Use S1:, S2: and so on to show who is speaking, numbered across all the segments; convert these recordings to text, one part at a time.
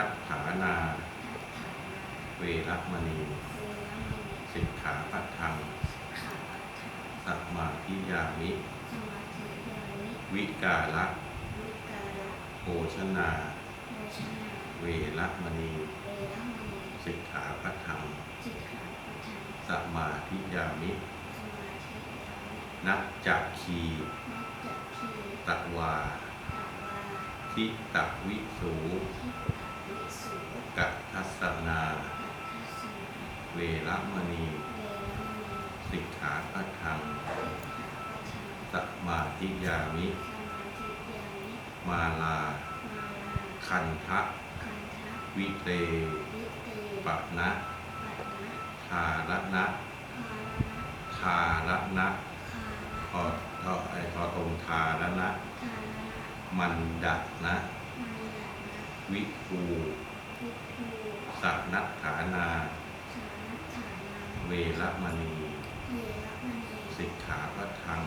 S1: ทัฏฐานา เวรมณีสิกขาปัทังสัมมาทิยามิ วิกาละโภชนา เวรมณีสิกขาปัทังสัมมาทิยามิ นัจจักคีตะวาทิตะวิสู กัทัสนาเวรมณีสิกขาปัทังสมมาทิยามิมาลาคันทะวิเตปะนะทารณะทารณะพอทอไอพอตรงทารณะมันดะนะ วิภูสันัตฐานา เวรมณี สิกขาปัทัง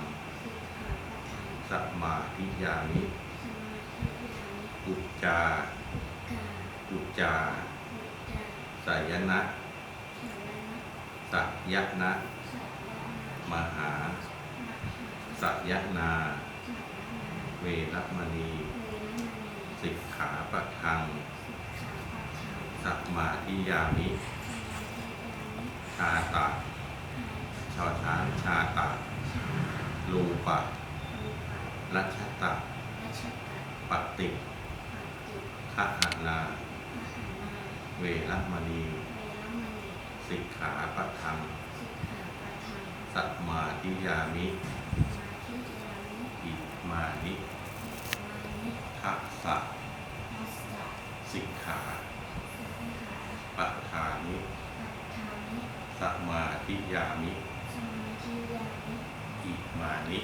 S1: สัมมาทิยามิอุจจาอุจจาสายนะสัยยนะ มหาสัยนา เวรมณี สิกขาปัทังสัมมาทิยามิชาตะชอช้างชาตะลูปะรัชตะปฏิฆะหานา เวรมณี สิกขาปัทังสัมมาทิยามิอิมานิ ทัสสะสิกขาปัทานิสัมมาทิยามิอิมานิ